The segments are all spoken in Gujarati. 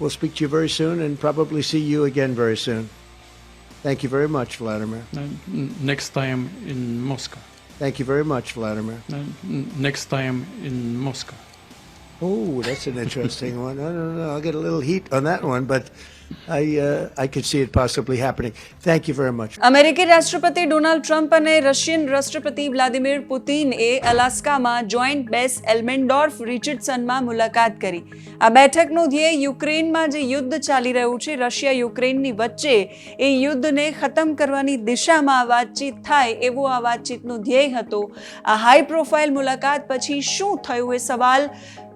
We'll speak to you very soon and probably see you again very soon. Thank you very much, Vladimir. Next time in Moscow. Thank you very much, Vladimir. Next time in Moscow. Oh, that's an interesting one. I don't know. I'll get a little heat on that one, but I uh, I could see it possibly happening. Thank you very much. અમેરિકી રાષ્ટ્રપતિ ડોનાલ્ડ ટ્રમ્પ અને રશિયન રાષ્ટ્રપતિ વ્લાદિમીર પુતિનએ અલાસ્કામાં જોઈન્ટ બેસ એલ્મેન્ડોર્ફ રિચર્ડસનમાં મુલાકાત કરી આ બેઠકનું ધ્યેય યુક્રેનમાં જે યુદ્ધ ચાલી રહ્યું છે રશિયા યુક્રેનની વચ્ચે એ યુદ્ધને ખતમ કરવાની દિશામાં વાતચીત થાય એવો આ વાતચીતનો ધ્યેય હતો આ હાઈ પ્રોફાઇલ મુલાકાત પછી શું થયું એ સવાલ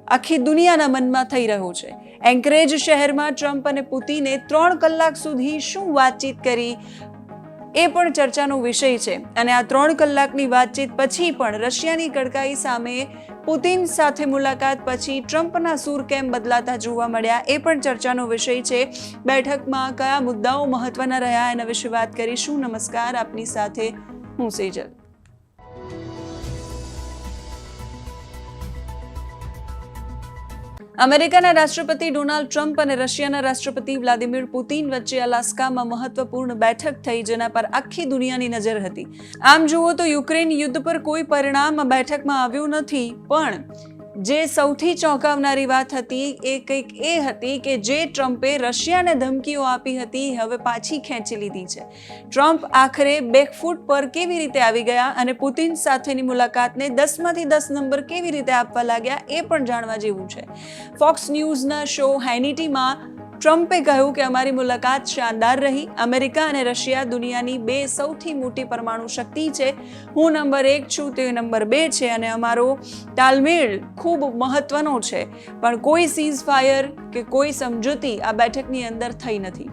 આખી દુનિયાના મનમાં થઈ રહ્યો છે. એન્કરેજ શહેરમાં ટ્રમ્પ અને પુતિને ત્રણ કલાક સુધી શું વાતચીત કરી એ પણ ચર્ચાનો વિષય છે. અને આ ત્રણ કલાકની વાતચીત પછી પણ રશિયાની કડકાઈ સામે પુતિન સાથે મુલાકાત પછી ટ્રમ્પના સૂર કેમ બદલાતા જોવા મળ્યા એ પણ ચર્ચાનો વિષય છે. બેઠકમાં કયા મુદ્દાઓ મહત્વના રહ્યા એના વિશે વાત કરીશું. નમસ્કાર, આપની સાથે હું સેજલ. અમેરિકાના રાષ્ટ્રપતિ ડોનાલ્ડ ટ્રમ્પ અને રશિયાના રાષ્ટ્રપતિ વ્લાદિમીર પુતિન વચ્ચે અલાસ્કામાં મહત્વપૂર્ણ બેઠક થઈ જેના પર આખી દુનિયાની નજર હતી. આમ જુઓ તો યુક્રેન યુદ્ધ પર કોઈ પરિણામ બેઠકમાં આવ્યું નથી, પણ જે સૌથી ચોંકાવનારી વાત હતી એ કંઈક એ હતી કે જે ટ્રમ્પે રશિયાને ધમકીઓ આપી હતી હવે પાછી ખેંચી લીધી છે. ટ્રમ્પ આખરે બેકફૂટ પર કેવી રીતે આવી ગયા અને પુતિન સાથેની મુલાકાતને દસમાંથી દસ નંબર કેવી રીતે આપવા લાગ્યા એ પણ જાણવા જેવું છે. ફોક્સ ન્યૂઝના શો હેનિટીમાં ટ્રમ્પે કહ્યું કે અમારી મુલાકાત શાનદાર રહી. અમેરિકા અને રશિયા દુનિયાની બે સૌથી મોટી પરમાણુ શક્તિ છે. હું નંબર એક છું, તે નંબર બે છે અને અમારો તાલમેળ ખૂબ મહત્વનો છે. પણ કોઈ સીઝ ફાયર કે કોઈ સમજૂતી આ બેઠકની અંદર થઈ નથી.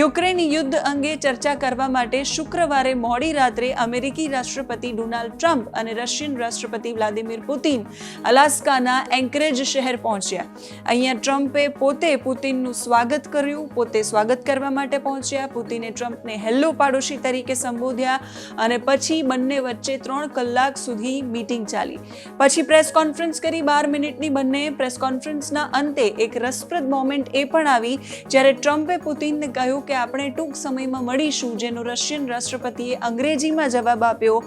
યુક્રેન યુદ્ધ અંગે ચર્ચા કરવા માટે શુક્રવારે મોડી રાત્રે અમેરિકી રાષ્ટ્રપતિ ડોનાલ્ડ ટ્રમ્પ અને રશિયન રાષ્ટ્રપતિ વ્લાદિમીર પુતિન અલાસ્કાના એન્કરેજ શહેર પહોંચ્યા. અહીંયા ટ્રમ્પે પોતે પુતિનનું સ્વાગત કર્યું, પોતે સ્વાગત કરવા માટે પહોંચ્યા, પુતિને ટ્રમ્પને હેલ્લો પાડોશી તરીકે સંબોધ્યા અને પછી બંને વચ્ચે ત્રણ કલાક સુધી મીટિંગ ચાલી. પછી પ્રેસ કોન્ફરન્સ કરી બાર મિનિટની બંને પ્રેસ કોન્ફરન્સના અંતે એક રસપ્રદ મોમેન્ટ એ પણ આવી જ્યારે ટ્રમ્પે પુતિનને કહ્યું કે આપણે ટૂંક સમયમાં મળીશું, જેનો રશિયન રાષ્ટ્રપતિએ અંગ્રેજીમાં જવાબ આપ્યો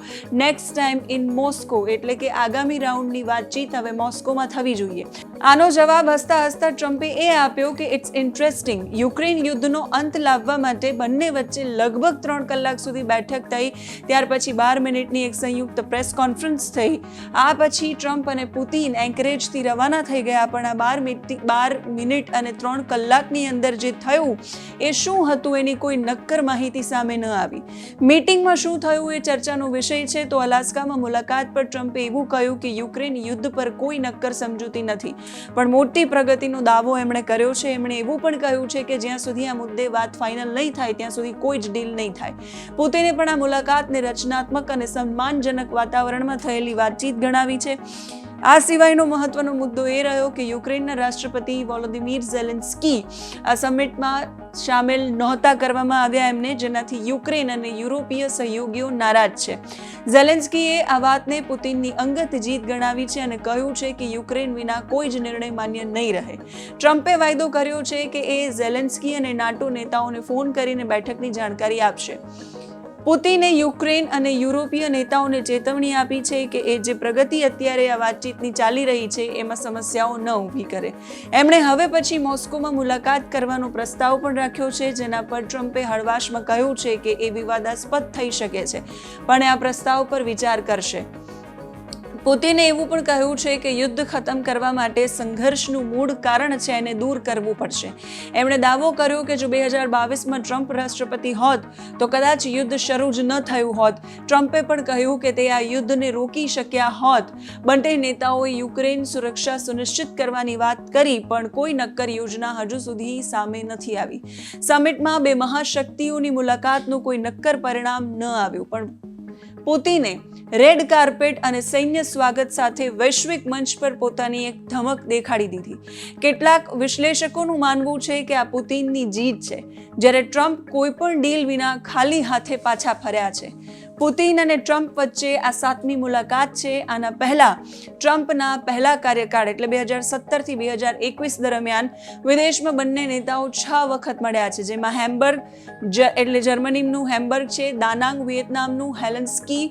નેક્સ્ટ ટાઈમ ઇન મોસ્કો એટલે કે આગામી રાઉન્ડની વાતચીત હવે મોસ્કોમાં થવી જોઈએ. આનો જવાબ હસતા હસતા ટ્રમ્પે એ આપ્યો કે ઇટ્સ ઇન્ટરેસ્ટિંગ યુક્રેન યુદ્ધનો અંત લાવવા માટે બંને વચ્ચે લગભગ ત્રણ કલાક સુધી બેઠક થઈ. ત્યાર પછી બાર મિનિટની એક સંયુક્ત પ્રેસ કોન્ફરન્સ થઈ. આ પછી ટ્રમ્પ અને પુતિન એન્કરેજથી રવાના થઈ ગયા, પણ આ બાર મિનિટ બાર મિનિટ અને ત્રણ કલાકની અંદર જે થયું એ શું હતું એની કોઈ નક્કર માહિતી સામે ન આવી. મીટિંગમાં શું થયું એ ચર્ચાનો વિષય છે, તો અલાસ્કામાં મુલાકાત પર ટ્રમ્પે એવું કહ્યું કે યુક્રેન યુદ્ધ પર કોઈ નક્કર સમજૂતી નથી. પણ મોટી પ્રગતિનો દાવો એમણે કર્યો છે. એમણે એવું પણ કહ્યું છે કે જ્યાં સુધી આ મુદ્દે વાત ફાઇનલ નહીં થાય, ત્યાં સુધી કોઈ જ ડીલ નહીં થાય. પોતેને પણ આ મુલાકાતને રચનાત્મક અને સન્માનજનક વાતાવરણમાં થયેલી વાતચીત ગણાવી છે. આ સિવાયનો મહત્વનો મુદ્દો એ રહ્યો કે યુક્રેનના રાષ્ટ્રપતિ વોલોદિમીર ઝેલેન્સ્કી આ સમિટમાં સામેલ નહોતા કરવામાં આવ્યા એમને, જેનાથી યુક્રેન અને યુરોપીય સહયોગીઓ નારાજ છે. ઝેલેન્સ્કીએ આ વાતને પુતિનની અંગત જીત ગણાવી છે અને કહ્યું છે કે યુક્રેન વિના કોઈ જ નિર્ણય માન્ય નહીં રહે. ટ્રમ્પે વાયદો કર્યો છે કે એ ઝેલેન્સ્કી અને નાટો નેતાઓને ફોન કરીને બેઠકની જાણકારી આપશે. પુતિને યુક્રેન અને યુરોપીય નેતાઓને ચેતવણી આપી છે કે એ જે પ્રગતિ અત્યારે આ વાતચીતની ચાલી રહી છે, એમાં સમસ્યાઓ ન ઊભી કરે. એમણે હવે પછી મોસ્કોમાં મુલાકાત કરવાનો પ્રસ્તાવ પણ રાખ્યો છે, જેના પર ટ્રમ્પે હળવાશમાં કહ્યું છે કે એ વિવાદાસ્પદ થઈ શકે છે, પણ આ પ્રસ્તાવ પર વિચાર કરશે. પુતિને એવું પણ કહ્યું છે કે યુદ્ધ ખતમ કરવા માટે સંઘર્ષનું મૂળ કારણ છે એને દૂર કરવું પડશે. એમણે દાવો કર્યો કે જો બે હજાર બાવીસમાં ટ્રમ્પ રાષ્ટ્રપતિ હોત, તો કદાચ યુદ્ધ શરૂ જ ન થયું હોત. ટ્રમ્પે પણ કહ્યું કે તે આ યુદ્ધને રોકી શક્યા હોત. બંને નેતાઓએ યુક્રેન સુરક્ષા સુનિશ્ચિત કરવાની વાત કરી, પણ કોઈ નક્કર યોજના હજુ સુધી સામે નથી આવી. સમિટમાં બે મહાશક્તિઓની મુલાકાતનું કોઈ નક્કર પરિણામ ન આવ્યું, પણ પુતિને રેડ કાર્પેટ અને સૈન્ય સ્વાગત સાથે વૈશ્વિક મંચ પર પોતાની એક ધમક દેખાડી દીધી. કેટલાક વિશ્લેષકોનું માનવું છે કે આ પુતિનની જીત છે, જ્યારે ટ્રમ્પ કોઈ પણ ડીલ વિના ખાલી હાથે પાછા ફર્યા છે. પુતિન અને ટ્રમ્પ વચ્ચે આ સાતમી મુલાકાત છે. આના પહેલા ટ્રમ્પના પહેલા કાર્યકાળ એટલે બે હજાર સત્તરથી બે હજાર એકવીસ દરમિયાન વિદેશમાં બંને નેતાઓ છ વખત મળ્યા છે. જેમાં હેમ્બર્ગ એટલે જર્મનીનું હેમ્બર્ગ છે, દાનાંગ વિયેતનામનું હેલન્સ્કી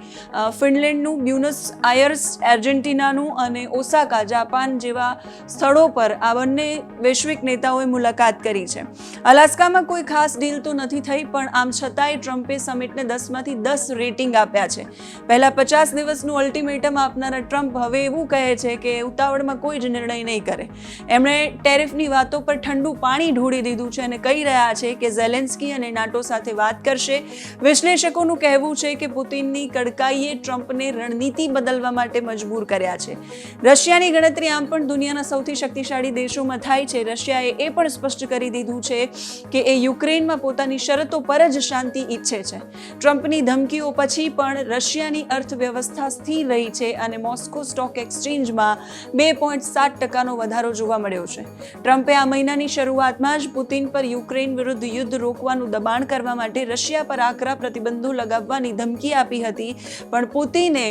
ફિનલેન્ડનું, બ્યુનસ આયર્સ આર્જેન્ટિનાનું અને ઓસાકા, જાપાન જેવા સ્થળો પર આ બંને વૈશ્વિક નેતાઓએ મુલાકાત કરી છે. અલાસ્કામાં કોઈ ખાસ ડીલ તો નથી થઈ, પણ આમ છતાંય ટ્રમ્પે સમિટને દસમાંથી દસ રેટિંગ આપ્યા છે. પહેલા પચાસ દિવસનું અલ્ટિમેટમ આપનારા ટ્રમ્પ હવે એવું કહે છે કે ઉતાવળમાં કોઈ જ નિર્ણય નહીં કરે. એમણે ટેરિફની વાતો પર ઠંડુ પાણી ઢોળી દીધું છે અને કહી રહ્યા છે કે ઝેલેન્સ્કી અને નાટો સાથે વાત કરશે. વિશ્લેષકોનું કહેવું છે કે પુતિનની કડકાઈએ ટ્રમ્પને રણનીતિ બદલવા માટે મજબૂર કર્યા છે. રશિયાની ગણતરી આમ પણ દુનિયાના સૌથી શક્તિશાળી દેશોમાં થાય છે. રશિયાએ એ પણ સ્પષ્ટ કરી દીધું છે કે એ યુક્રેનમાં પોતાની શરતો પર જ શાંતિ ઈચ્છે છે. ટ્રમ્પની ધમકીઓ પછી પણ રશિયાની અર્થવ્યવસ્થા સ્થિર રહી છે અને મોસ્કો સ્ટોક એક્સચેન્જમાં બે પોઈન્ટ સાત ટકાનો વધારો જોવા મળ્યો છે. ટ્રમ્પે આ મહિનાની શરૂઆતમાં જ પુતિન પર યુક્રેન વિરુદ્ધ યુદ્ધ રોકવાનું દબાણ કરવા માટે રશિયા પર આકરા પ્રતિબંધો લગાવવાની ધમકી આપી હતી, પણ પુતિને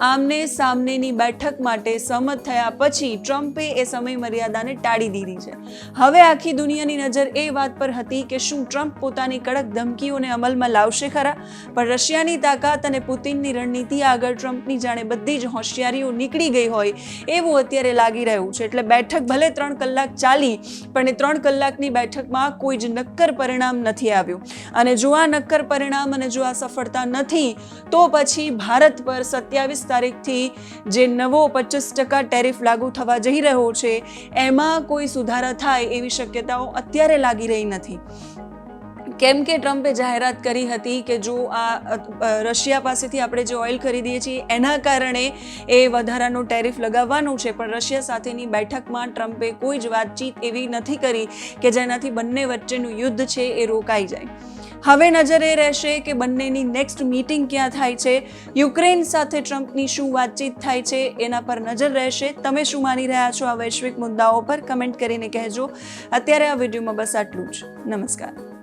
આમને સામનેની બેઠક માટે સહમત થયા પછી ટ્રમ્પે એ સમય મર્યાદાને ટાળી દીધી છે. હવે આખી દુનિયાની નજર એ વાત પર હતી કે શું ટ્રમ્પ પોતાની કડક ધમકીઓને અમલમાં લાવશે ખરા? પણ રશિયાની તાકાત અને પુતિનની રણનીતિ આગળ ટ્રમ્પની જાણે બધી જ હોશિયારીઓ નીકળી ગઈ હોય એવું અત્યારે લાગી રહ્યું છે. એટલે બેઠક ભલે ત્રણ કલાક ચાલી, પણ એ ત્રણ કલાકની બેઠકમાં કોઈ જ નક્કર પરિણામ નથી આવ્યું. અને જો આ નક્કર પરિણામ અને જો આ સફળતા નથી, તો પછી ભારત પર સત્યાવીસ તારીખથી જે નવો પચીસ ટકા ટેરિફ લાગુ થવા જઈ રહ્યો છે, એમાં કોઈ સુધારા થાય એવી શક્યતાઓ અત્યારે લાગી રહી નથી. કેમ કે ટ્રમ્પે જાહેરાત કરી હતી કે જો આ રશિયા પાસેથી આપણે જે ઓઇલ ખરીદીએ છીએ, એના કારણે એ વધારાનો ટેરિફ લગાવવાનું છે. પણ રશિયા સાથેની બેઠકમાં ટ્રમ્પે કોઈ જ વાતચીત એવી નથી કરી કે જેનાથી બંને વચ્ચેનું યુદ્ધ છે એ રોકાઈ જાય. હવે નજર એ રહેશે કે બંનેની નેક્સ્ટ મીટિંગ ક્યાં થાય છે, યુક્રેન સાથે ટ્રમ્પની શું વાતચીત થાય છે, એના પર નજર રહેશે. તમે શું માની રહ્યા છો આ વૈશ્વિક મુદ્દાઓ પર? કમેન્ટ કરીને કહેજો. અત્યારે આ વિડીયોમાં બસ આટલું જ. નમસ્કાર.